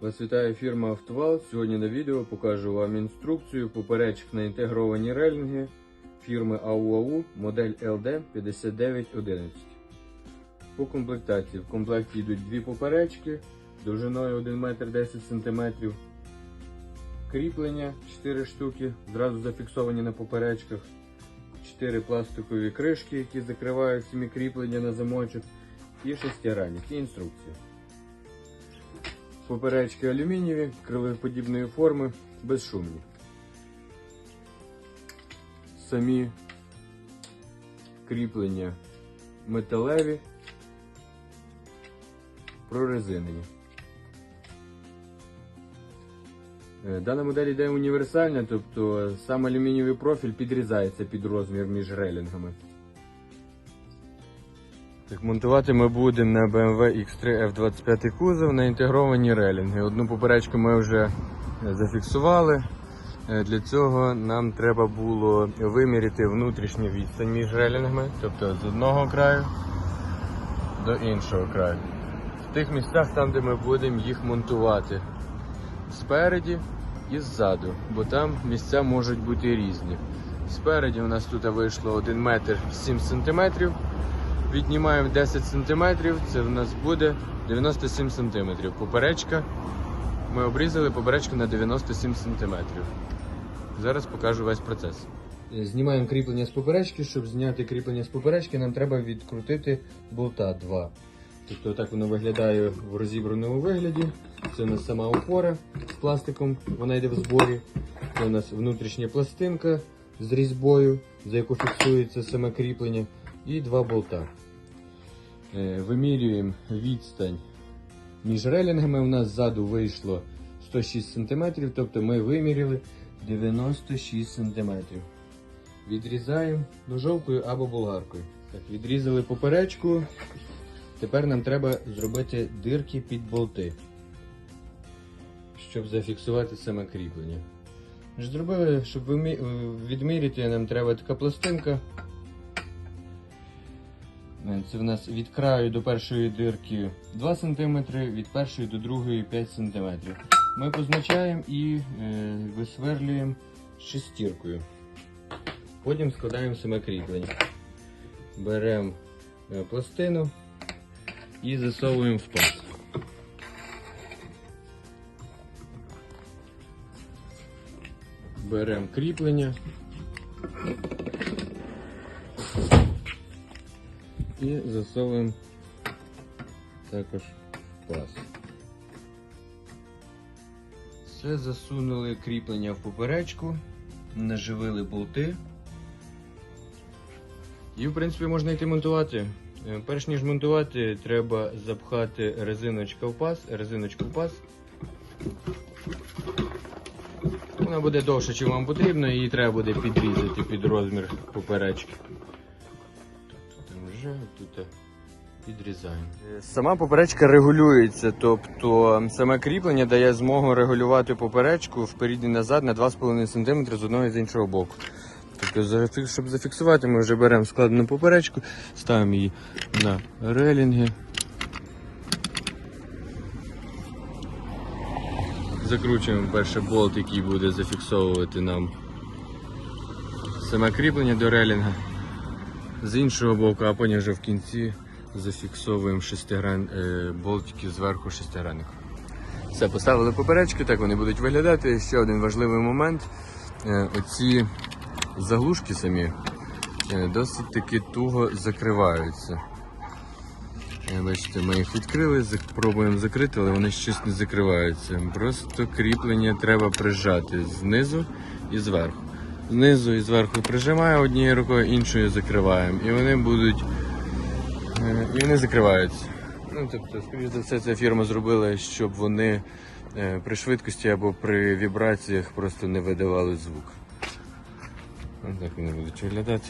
Вас вітає фірма Автовал. Сьогодні на відео покажу вам інструкцію поперечок на інтегровані релінги фірми АУАУ модель LD 5911. По комплектації. В комплекті йдуть дві поперечки довжиною 1 метр 10 см. Кріплення 4 штуки, зразу зафіксовані на поперечках. 4 пластикові кришки, які закривають самі кріплення на замочок. І шестигранник. І інструкція. Поперечки алюмінієві, крилеподібної форми, безшумні. Самі кріплення металеві, прорезинені. Е, Дана модель йде універсальна, тобто сам алюмінієвий профіль підрізається під розмір між релінгами. Так, монтувати ми будемо на BMW X3 F25 кузов на інтегровані релінги. Одну поперечку ми вже е, зафіксували. Е, Для цього нам треба було виміряти внутрішню відстань між релінгами, тобто з одного краю до іншого краю. В тих місцях, там, де ми будемо їх монтувати спереді і ззаду, бо там місця можуть бути різні. Спереді у нас тут вийшло 1 метр 7 сантиметрів. Віднімаємо 10 см, це в нас буде 97 см. Поперечка. Ми обрізали поперечку на 97 см. Зараз покажу весь процес. Знімаємо кріплення з поперечки. Щоб зняти кріплення з поперечки, нам треба відкрутити болта 2. Тобто так воно виглядає в розібраному вигляді. Це у нас сама опора з пластиком, вона йде в зборі. Це у нас внутрішня пластинка з різьбою, за яку фіксується саме кріплення, і два болта. Е, Вимірюємо відстань між релінгами. У нас ззаду вийшло 106 см, тобто ми виміряли 96 см. Відрізаємо ножовкою або болгаркою. Так, відрізали поперечку. Тепер нам треба зробити дирки під болти, щоб зафіксувати саме кріплення. Зробили, щоб е, відміряти, нам треба така пластинка. Це в нас від краю до першої дирки 2 см, від першої до другої 5 см. Ми позначаємо і е, висверлюємо шестіркою. Потім складаємо саме кріплення. Беремо е, пластину і засовуємо в паз. Беремо кріплення. І засовуємо також паз. Все засунули кріплення в поперечку, наживили болти. І, в принципі, можна йти монтувати. Е, Перш ніж монтувати, треба запхати резиночку в паз, резиночку в паз. Вона буде довше, чим вам потрібно, її треба буде підрізати під розмір поперечки. Тут тут підрізаємо. Сама поперечка регулюється, тобто саме кріплення дає змогу регулювати поперечку вперед і назад на 2,5 см з одного і з іншого боку. Тобто, щоб зафіксувати, ми вже беремо складену поперечку, ставимо її на релінги. Закручуємо перший болт, який буде зафіксовувати нам саме кріплення до релінга з іншого боку, а потім вже в кінці зафіксовуємо шестигран... е, болтики зверху шестигранник. Все, поставили поперечки, так вони будуть виглядати. Ще один важливий момент. Е, Оці заглушки самі е, досить таки туго закриваються. Бачите, ми їх відкрили, пробуємо закрити, але вони щось не закриваються. Просто кріплення треба прижати знизу і зверху. Знизу і зверху прижимаємо однією рукою, іншою закриваємо. І вони будуть. е, І вони закриваються. Ну, тобто, скоріш за все, ця фірма зробила, щоб вони е, при швидкості або при вібраціях просто не видавали звук. Ось так вони будуть виглядати.